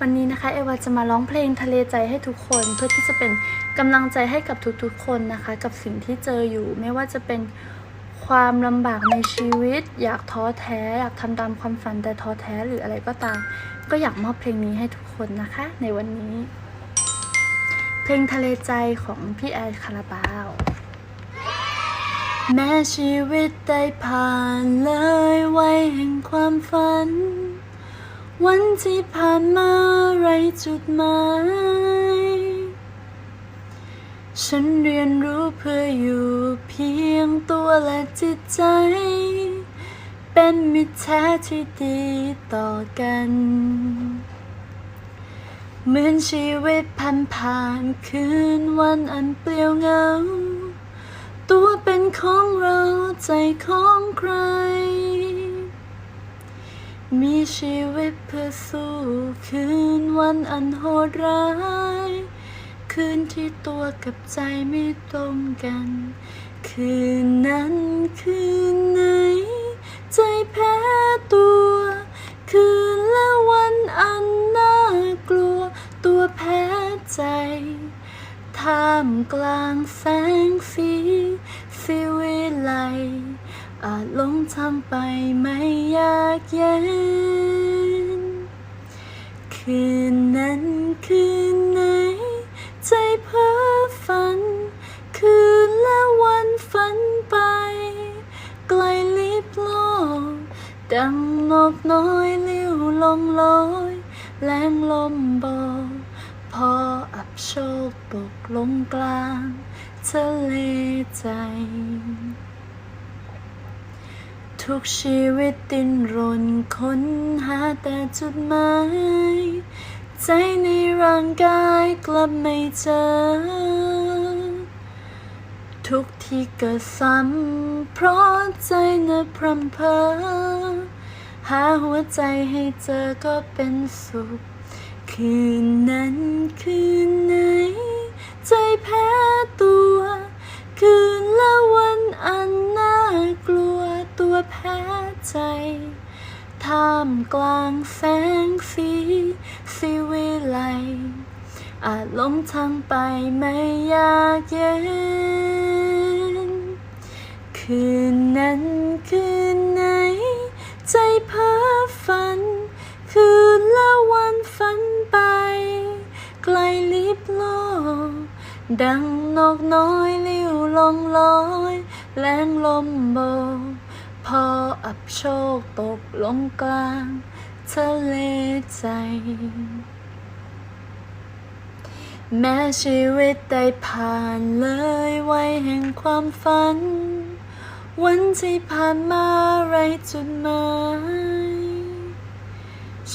วันนี้นะคะเอวาจะมาร้องเพลงทะเลใจให้ทุกคน เพื่อที่จะเป็นกำลังใจให้กับทุกๆ คนนะคะ กับสิ่งที่เจออยู่ ไม่ว่าจะเป็นความลำบากในชีวิต อยากท้อแท้ อยากทำตามความฝันแต่ท้อแท้หรืออะไรก็ตาม ก็อยากมอบเพลงนี้ให้ทุกคนนะคะ ในวันนี้ เพลงทะเลใจของพี่แอนคาราบาวแม้ชีวิตได้ผ่านเลยวัยแห่งความฝัน วันที่ผ่านมาไรจุดหมาย ฉันเรียนรู้เพื่ออยู่เพียงตัวและจิตใจ เป็นมิตรแท้ที่ดีต่อกัน เหมือนชีวิตผ่านผ่านคืนวันอันเปลี่ยวเหงา ตัวเป็นของเราใจของใคร มีชีวิตเพื่อสู้คืนวันอันโหดร้าย คืนที่ตัวกับใจไม่ตรงกัน คืนนั้นคืนไหน ใจแพ้ตัว คืนและวันอันน่ากลัว ตัวแพ้ใจ ท่ามกลางแสงสีสิวิไลอาจลงทางไปไม่ ยากเย็น คืนนั้นคืนไหน ใจเพ้อฝัน คืนและวันฝันไป ไกลลิบโลกดังนกน้อยลิ้วลงลอยแรงลมบอกพออับโชคตกลงกลางทะเลใจ ทุกชีวิตดิ้นรนค้นหาแต่จุดหมายใจในร่างกายกลับไม่เจอ ทุกที่เกิดซ้ำเพราะใจน่ะพรำเพอ หาหัวใจให้เจอก็เป็นสุข คืนนั้นคืนไหน ใจแพ้ตัว คืนและวันอัน แพ้ใจท่ามกลางแสงสีสิวิไลอาจหลงทางไปไม่อยากเย็น คืนนั้นคืนไหน ใจเพ้อฝัน คืนและวันฝันไป ไกลลิบโลก ดังนกน้อยลิ้วลงลอย แรงลมโบก พออับโชคตกลงกลางทะเลใจ แม้ชีวิตได้ผ่านเลยวัยแห่งความฝัน วันที่ผ่านมาไรจุดหมาย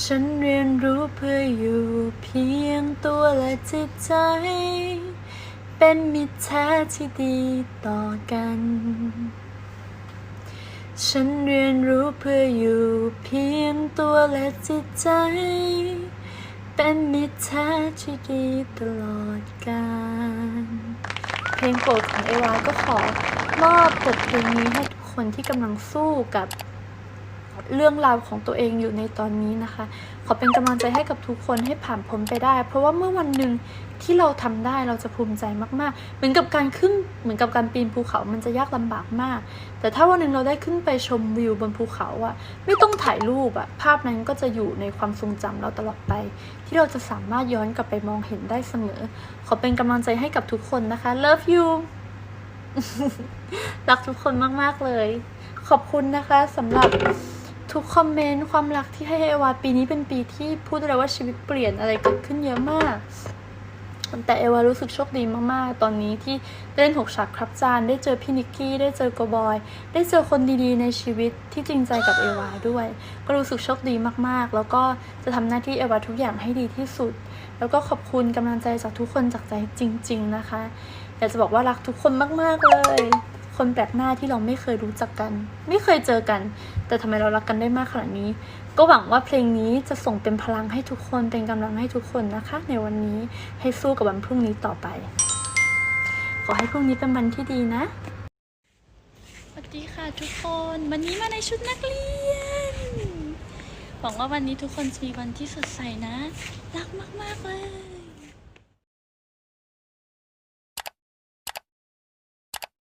ฉันเรียนรู้เพื่ออยู่เพียงตัวและจิตใจ เป็นมิตรแท้ที่ดีต่อกัน ฉันเรียนรู้เพื่ออยู่เพียงตัวและจิตใจ เป็นมิตรแท้ที่ดีตลอดกาลเพลงโปรดของเอวาก็ขอมอบบทเพลงนี้ให้ทุกคนที่กำลังสู้กับ เรื่องราวของตัวเองอยู่ในตอนนี้นะคะ ขอเป็นกำลังใจให้กับทุกคนให้ผ่านพ้นไปได้ เพราะว่าเมื่อวันหนึ่งที่เราทำได้เราจะภูมิใจมากๆ เหมือนกับการขึ้นเหมือนกับการปีนภูเขามันจะยากลำบากมาก แต่ถ้าวันหนึ่งเราได้ขึ้นไปชมวิวบนภูเขาอะไม่ต้องถ่ายรูปอะภาพนั้นก็จะอยู่ในความทรงจำเราตลอดไป ที่เราจะสามารถย้อนกลับไปมองเห็นได้เสมอ ขอเป็นกำลังใจให้กับทุกคนนะคะ love you รักทุกคนมากๆเลย ขอบคุณนะคะสำหรับ ทุกคอมเมนต์ความรักที่ให้เอวาปีนี้เป็นปีที่พูดได้เลยว่าชีวิตเปลี่ยนอะไรเกิดขึ้นเยอะมาก แต่เอวารู้สึกโชคดีมากๆ ตอนนี้ที่เล่นหกฉากครับจานได้เจอพี่นิกกี้ได้เจอโกบอย ได้เจอคนดีๆในชีวิตที่จริงใจกับเอวาด้วย ก็รู้สึกโชคดีมากๆ แล้วก็จะทำหน้าที่เอวาทุกอย่างให้ดีที่สุด แล้วก็ขอบคุณกำลังใจจากทุกคนจากใจจริง ๆ นะคะอยากจะบอกว่ารักทุกคนมากๆเลย คนแปลกหน้าที่เราไม่เคยรู้จักกัน ไม่เคยเจอกัน แต่ทำไมเรารักกันได้มากขนาดนี้ ก็หวังว่าเพลงนี้จะส่งเป็นพลังให้ทุกคนเป็นกำลังให้ทุกคนนะคะ ในวันนี้ให้สู้กับวันพรุ่งนี้ต่อไป ขอให้พรุ่งนี้เป็นวันที่ดีนะสวัสดีค่ะทุกคนวันนี้มาในชุดนักเรียนหวังว่าวันนี้ทุกคนจะมีวันที่สดใสนะ รักมาก ๆ เลย